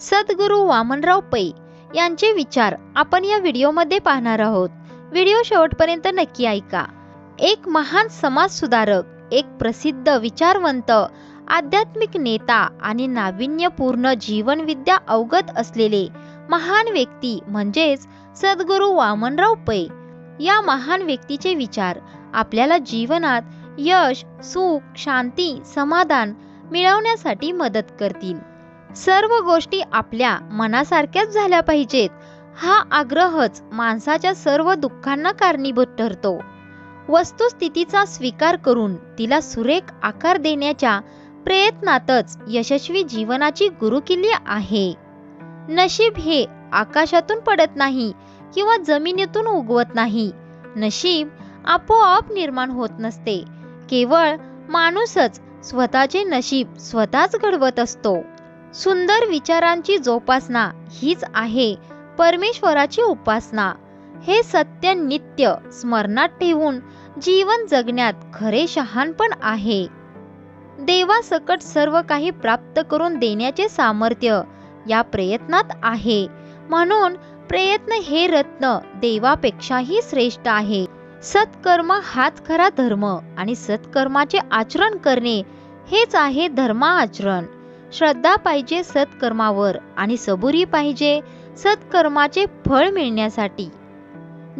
सद्गुरू वामनराव पै यांचे विचार आपण या व्हिडिओमध्ये पाहणार आहोत. व्हिडिओ शेवटपर्यंत नक्की ऐका. एक महान समाजसुधारक एक प्रसिद्ध विचारवंत आध्यात्मिक नेता आणि नाविन्यपूर्ण जीवनविद्या अवगत असलेले महान व्यक्ती म्हणजेच सद्गुरू वामनराव पै. या महान व्यक्तीचे विचार आपल्याला जीवनात यश सुख शांती समाधान मिळवण्यासाठी मदत करतील. सर्व गोष्टी आपल्या मनासारख्याच झाल्या पाहिजेत. हा आग्रहच माणसाच्या सर्व दुःखांना कारणीभूत ठरतो. वस्तुस्थितीचा स्वीकार करून तिला सुरेख आकार देण्याच्या प्रयत्नातच यशस्वी जीवनाची गुरुकिल्ली आहे. नशीब हे आकाशातून पडत नाही किंवा जमिनीतून उगवत नाही. नशीब आपोआप निर्माण होत नसते. केवळ माणूसच स्वतःचे नशीब स्वतःच घडवत असतो. सुंदर विचारांची जोपासना हीच आहे परमेश्वराची उपासना. हे सत्य नित्य स्मरणात ठेवून जीवन जगण्यात खरे शहाणपण आहे. देवासकट सर्व काही प्राप्त करून देण्याचे सामर्थ्य या प्रयत्नात आहे. म्हणून प्रयत्न हे रत्न देवापेक्षाही श्रेष्ठ आहे. सत्कर्म हाच खरा धर्म आणि सत्कर्माचे आचरण करणे हेच आहे धर्माचरण. श्रद्धा पाहिजे सत्कर्मावर आणि सबुरी पाहिजे सत्कर्माचे फळ मिळण्यासाठी.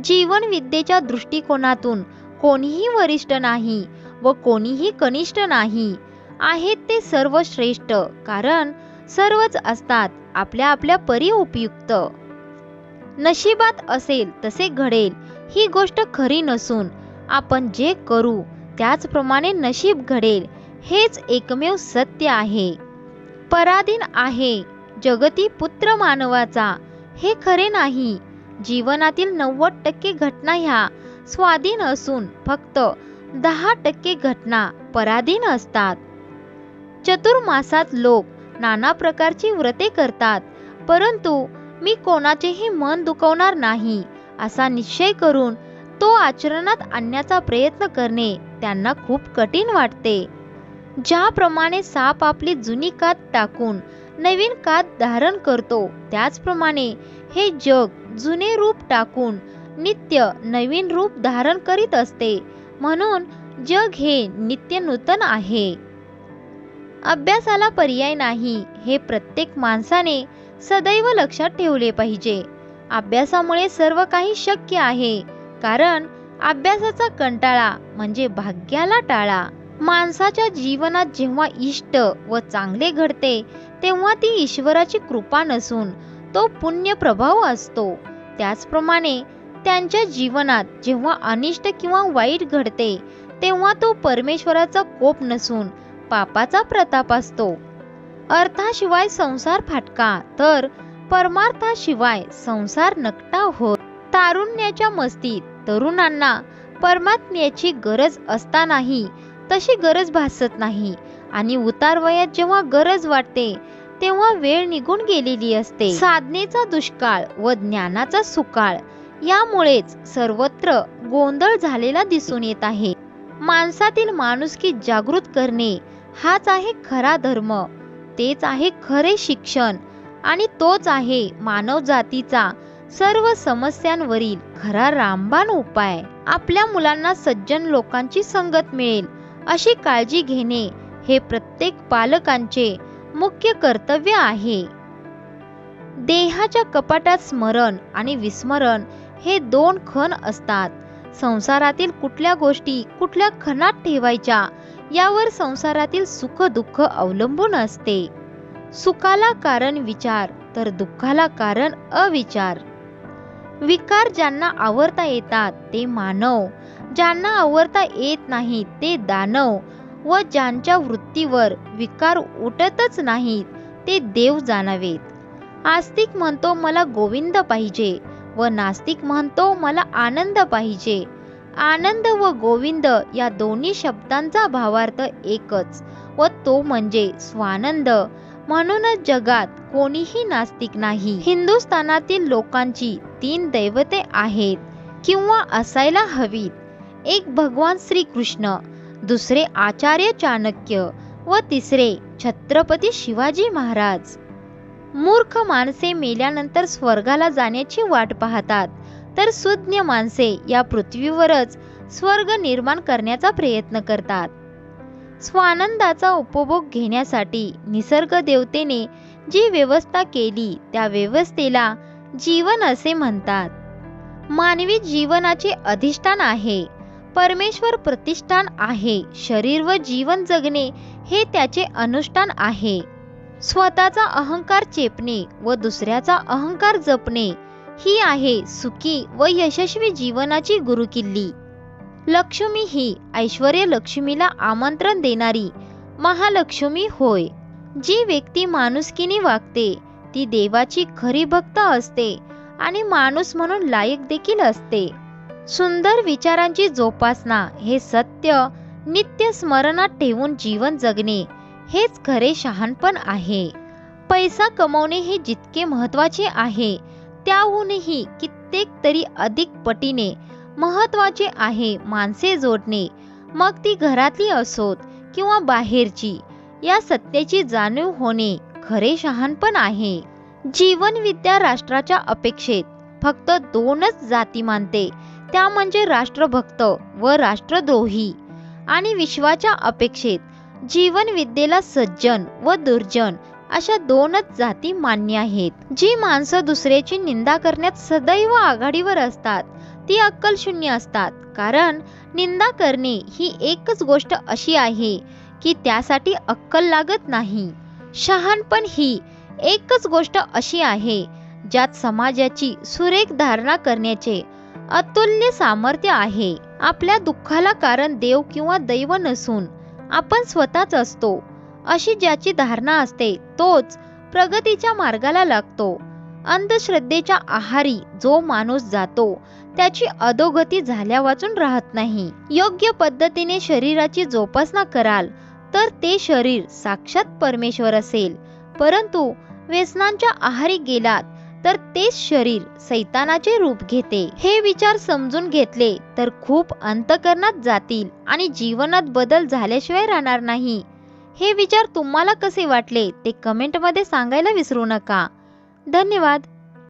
जीवन विद्येच्या दृष्टिकोनातून कोणीही वरिष्ठ नाही व कोणीही कनिष्ठ नाही आहेत ते सर्व श्रेष्ठ कारण सर्वच असतात आपल्या आपल्या परी उपयुक्त. नशिबात असेल तसे घडेल ही गोष्ट खरी नसून आपण जे करू त्याचप्रमाणे नशीब घडेल हेच एकमेव सत्य आहे. पराधीन आहे. जगती पुत्र मानवाचा. हे खरे नाही. जीवनातील नव्वद टक्के घटना ह्या स्वाधीन असून फक्त दहा टक्के घटना पराधीन असतात. चतुर्मासात लोक नाना प्रकारची व्रते करतात. परंतु मी कोणाचेही मन दुखवणार नाही असा निश्चय करून तो आचरणात आणण्याचा प्रयत्न करणे त्यांना खूप कठीण वाटते. ज्याप्रमाणे साप आपली जुनी कात टाकून नवीन कात धारण करतो त्याचप्रमाणे हे जग जुने रूप टाकून नित्य नवीन रूप धारण करीत असते. म्हणून जग हे नित्य नूतन आहे. अभ्यासाला पर्याय नाही हे प्रत्येक माणसाने सदैव लक्षात ठेवले पाहिजे. अभ्यासामुळे सर्व काही शक्य आहे कारण अभ्यासाचा कंटाळा म्हणजे भाग्याला टाळा. माणसाच्या जीवनात जेव्हा इष्ट व चांगले घडते तेव्हा ती ईश्वराची कृपा नसून तो पुण्य प्रभाव असतो. त्याचप्रमाणे त्यांच्या जीवनात जेव्हा अनिष्ट किंवा वाईट घडते तेव्हा तो परमेश्वराचा कोप नसून पापाचा प्रताप असतो. अर्थाशिवाय संसार फाटका तर परमार्थाशिवाय संसार नकटा होत. तारुण्याच्या मस्तीत तरुणांना परमात्म्याची गरज असतानाही तशी गरज भासत नाही. आणि उतार वयात जेव्हा गरज वाटते तेव्हा वेळ निघून गेलेली असते. साधनेचा दुष्काळ व ज्ञानाचा सुकाळ यामुळेच सर्वत्र गोंधळ झालेला दिसून येत आहे. माणसातील माणुसकी जागृत करणे हाच आहे खरा धर्म. तेच आहे खरे शिक्षण आणि तोच आहे मानव जातीचा सर्व समस्यांवरील खरा रामबाण उपाय. आपल्या मुलांना सज्जन लोकांची संगत मिळेल. अशी काळजी घेणे हे प्रत्येक पालकांचे मुख्य कर्तव्य आहे. देहाच्या कपाटात स्मरण आणि विस्मरण हे दोन खण असतात. संसारातील कुठल्या गोष्टी कुठल्या खणात ठेवायच्या यावर संसारातील सुख दुःख अवलंबून असते. सुखाला कारण विचार तर दुःखाला कारण अविचार. विकार ज्यांना आवरता येतात ते मानव ज्यांना आवरता येत नाही ते दानव व ज्यांच्या वृत्तीवर विकार उठतच नाहीत ते देव जाणावेत. आस्तिक म्हणतो मला गोविंद पाहिजे व नास्तिक म्हणतो मला आनंद पाहिजे. आनंद व गोविंद या दोन्ही शब्दांचा भावार्थ एकच व तो म्हणजे स्वानंद. म्हणूनच जगात कोणीही नास्तिक नाही. हिंदुस्थानातील लोकांची तीन दैवते आहेत किंवा असायला हवीत. एक भगवान श्रीकृष्ण दुसरे आचार्य चाणक्य व तिसरे छत्रपती शिवाजी महाराज. मूर्ख माणसे मेल्यानंतर स्वर्गाला जाण्याची वाट पाहतात तर सुज्ञ माणसे या पृथ्वीवरच स्वर्ग निर्माण करण्याचा प्रयत्न करतात. स्वानंदाचा उपभोग घेण्यासाठी निसर्ग देवतेने जी व्यवस्था केली त्या व्यवस्थेला जीवन असे म्हणतात. मानवी जीवनाचे अधिष्ठान आहे. परमेश्वर प्रतिष्ठान आहे. शरीर व जीवन जगणे हे त्याचे अनुष्ठान आहे. स्वतःचा अहंकार चेपणे व दुसऱ्याचा अहंकार जपणे ही आहे सुखी व यशस्वी जीवनाची गुरुकिल्ली. लक्ष्मी ही ऐश्वर लक्ष्मीला आमंत्रण देणारी महालक्ष्मी होय. जी व्यक्ती माणुसकीने वागते ती देवाची खरी भक्त असते आणि माणूस म्हणून लायक देखील असते. सुंदर विचारांची जोपासना हे सत्य नित्य स्मरणात ठेवून जीवन जगणे हेच खरे शहाणपण आहे. पैसा कमवणे हे जितके महत्त्वाचे आहे त्याहूनही कित्येक तरी अधिक पटीने महत्त्वाचे आहे माणसे जोडणे. मग ती घरातली असोत किंवा बाहेरची या सत्तेची जाणीव होणे खरे शहाणपण आहे. जीवनविद्या राष्ट्राच्या अपेक्षेत फक्त दोनच जाती मानते त्या म्हणजे राष्ट्रभक्त व राष्ट्रद्रोही आणि विश्वाच्या अपेक्षेत जीवनविद्येला सज्जन व दुर्जन अशा दोनच जाती मान्य आहेत. जी माणसं दुसऱ्याची निंदा करण्यात सदैव आघाडीवर असतात ती अक्कल शून्य असतात. कारण निंदा करणे ही एकच गोष्ट अशी आहे की त्यासाठी अक्कल लागत नाही. शहाणपण ही एकच गोष्ट अशी आहे ज्यात समाजाची सुरेख धारणा करण्याचे अतुल्य सामर्थ्य आहे. आपल्या दुःखाला कारण देव किंवा दैव नसून आपण स्वतःच असतो. अशी ज्याची धारणा असते तोच प्रगतीच्या मार्गाला लागतो. अंधश्रद्धेच्या आहारी जो माणूस जातो त्याची अधोगती झाल्या वाचून राहत नाही. योग्य पद्धतीने शरीराची जोपासना कराल तर ते शरीर साक्षात परमेश्वर असेल. परंतु व्यसनांच्या आहारी गेलात तर तेच शरीर सैतानाचे रूप घेते. हे विचार समजून घेतले तर खूप अंतकरणात जातील आणि जीवनात बदल झाल्याशिवाय राहणार नाही. हे विचार तुम्हाला कसे वाटले ते कमेंटमध्ये सांगायला विसरू नका. धन्यवाद.